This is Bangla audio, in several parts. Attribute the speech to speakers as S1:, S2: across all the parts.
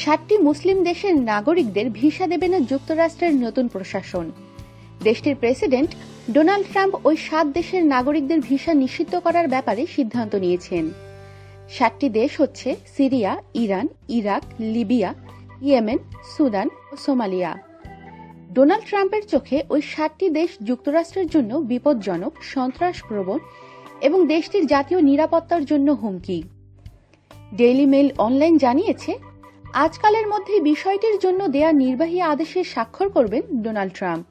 S1: ষাটটি মুসলিম দেশের নাগরিকদের ভিসা দেবে না যুক্তরাষ্ট্রের নতুন প্রশাসন। দেশটির প্রেসিডেন্ট ডোনাল্ড ট্রাম্প ওই সাত দেশের নাগরিকদের ভিসা নিষিদ্ধ করার ব্যাপারে সিদ্ধান্ত নিয়েছেন। সাতটি দেশ হচ্ছে Syria, Iran, Iraq, Libya, Yemen, Sudan ও সোমালিয়া। ডোনাল্ড ট্রাম্পের চোখে ওই সাতটি দেশ যুক্তরাষ্ট্রের জন্য বিপজ্জনক, সন্ত্রাসপ্রবণ এবং দেশটির জাতীয় নিরাপত্তার জন্য হুমকি। ডেইলি মেইল অনলাইন জানিয়েছে আজকালের মধ্যে বিষয়টির জন্য দেয়া নির্বাহী আদেশে স্বাক্ষর করবেন ডোনাল্ড ট্রাম্প।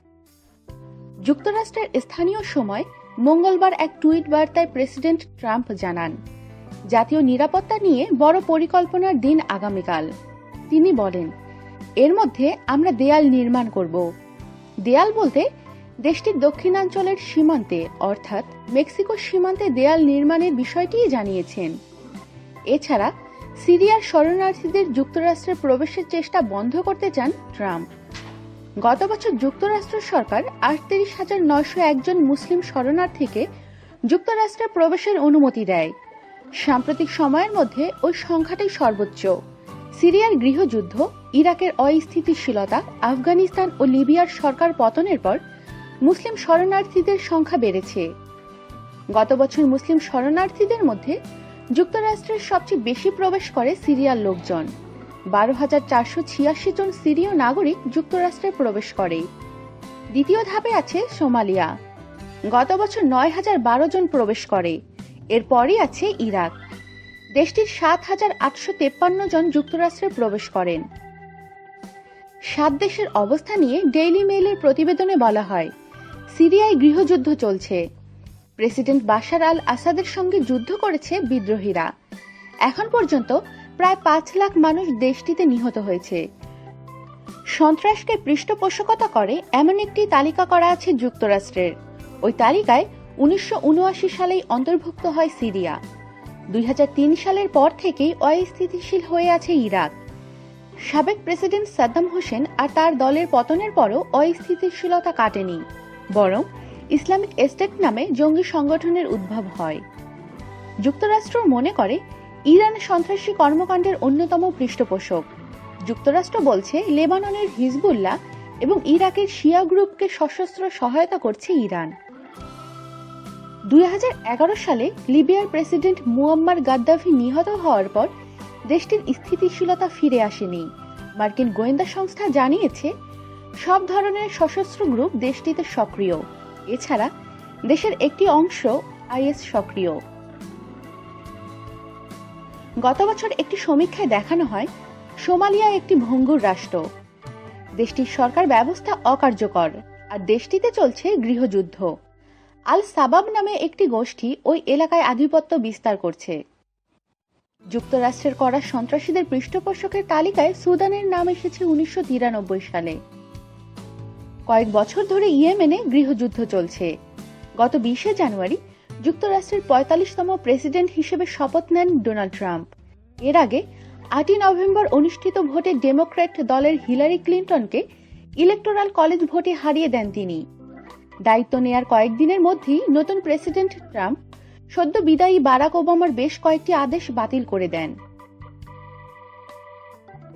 S1: যুক্তরাষ্ট্রের স্থানীয় সময় মঙ্গলবার এক টুইট বার্তায় প্রেসিডেন্ট ট্রাম্প জানান, জাতীয় নিরাপত্তা নিয়ে বড় পরিকল্পনার দিন আগামীকাল। তিনি বলেন, এর মধ্যে আমরা দেয়াল নির্মাণ করব। দেয়াল বলতে দেশটির দক্ষিণাঞ্চলের সীমান্তে, অর্থাৎ মেক্সিকো সীমান্তে দেয়াল নির্মাণের বিষয়টিই জানিয়েছেন। এছাড়া সিরিয়ার শরণার্থীদের যুক্তরাষ্ট্রে প্রবেশের চেষ্টা বন্ধ করতে চান ট্রাম্প। গত বছর যুক্তরাষ্ট্র সরকার আটত্রিশ হাজার নয়শো একজন মুসলিম শরণার্থীকে যুক্তরাষ্ট্রে প্রবেশের অনুমতি দেয়। সাম্প্রতিক সময়ের মধ্যে ওই সংখ্যাটাই সর্বোচ্চ। সিরিয়ার গৃহযুদ্ধ, ইরাকের অস্থিতিশীলতা, আফগানিস্তান ও লিবিয়ার সরকার পতনের পর মুসলিম শরণার্থীদের সংখ্যা বেড়েছে। গত বছর মুসলিম শরণার্থীদের মধ্যে যুক্তরাষ্ট্রের সবচেয়ে বেশি প্রবেশ করে সিরিয়ার লোকজন। বারো হাজার চারশো ছিয়াশি জন সিরীয় নাগরিক যুক্তরাষ্ট্রে প্রবেশ করে। দ্বিতীয় ধাপে আছে সোমালিয়া। গত বছর নয় হাজার বারো জন প্রবেশ করে। এরপরই আছে ইরাক। দেশটির সাত হাজার আটশো তেপ্পান্ন জন যুক্তরাষ্ট্রে প্রবেশ করেন। সাত দেশের অবস্থা নিয়ে ডেইলি মেইলের প্রতিবেদনে বলা হয়, সিরিয়ায় গৃহযুদ্ধ চলছে। প্রেসিডেন্ট বাশার আল আসাদের সঙ্গে যুদ্ধ করেছে বিদ্রোহীরা। এখন পর্যন্ত প্রায় পাঁচ লাখ মানুষ দেশটিতে নিহত হয়েছে। সন্ত্রাসকে পৃষ্ঠপোষকতা করে এমন একটি তালিকা করা আছে যুক্তরাষ্ট্রের। ওই তালিকায় উনিশশো সালেই অন্তর্ভুক্ত হয় সিরিয়া। দুই হাজার তিন সালের পর থেকেই অস্থিতিশীল হয়ে আছে ইরাক। সাবেক প্রেসিডেন্ট সাদ্দাম হোসেন আর তার দলের পতনের পরও অস্থিতিশীলতা কাটেনি। বরং ইসলামিক এস্টেট নামে জঙ্গি সংগঠনের উদ্ভব হয়। যুক্তরাষ্ট্র মনে করে, ইরান সন্ত্রাসী কর্মকাণ্ডের অন্যতম পৃষ্ঠপোষক। যুক্তরাষ্ট্র বলছে, লেবাননের হিজবুল্লাহ এবং ইরাকের শিয়া গ্রুপকে সশস্ত্র সহায়তা করছে ইরান। দুই হাজার এগারো সালে লিবিয়ার প্রেসিডেন্ট মুয়াম্মার গাদ্দাফি নিহত হওয়ার পর দেশটির স্থিতিশীলতা ফিরে আসেনি। মার্কিন গোয়েন্দা সংস্থা জানিয়েছে, সব ধরনের সশস্ত্র গ্রুপ দেশটিতে সক্রিয়। এছাড়া দেশের একটি অংশ আইএস সক্রিয়। গত বছর একটি সমীক্ষায় দেখানো হয়, সোমালিয়া একটি ভঙ্গুর রাষ্ট্র। দেশটির সরকার ব্যবস্থা অকার্যকর, আর দেশটিতে চলছে গৃহযুদ্ধ। আল সাবাব নামে একটি গোষ্ঠী ওই এলাকায় আধিপত্য বিস্তার করছে। যুক্তরাষ্ট্রের করা সন্ত্রাসীদের পৃষ্ঠপোষকের তালিকায় সুদানের নাম এসেছে উনিশশো তিরানব্বই সালে। কয়েক বছর ধরে ইয়েমেনে গৃহযুদ্ধ চলছে। গত বিশে জানুয়ারি যুক্তরাষ্ট্রের পঁয়তাল্লিশতম প্রেসিডেন্ট হিসেবে শপথ নেন ডোনাল্ড ট্রাম্প। এর আগে আটই নভেম্বর অনুষ্ঠিত ভোটে ডেমোক্র্যাট দলের হিলারি ক্লিন্টনকে ইলেকটোরাল কলেজ ভোটে হারিয়ে দেন তিনি। দায়িত্ব নেয়ার কয়েকদিনের মধ্যেই নতুন প্রেসিডেন্ট ট্রাম্প সদ্য বিদায়ী বারাক ওবামার বেশ কয়েকটি আদেশ বাতিল করে দেন।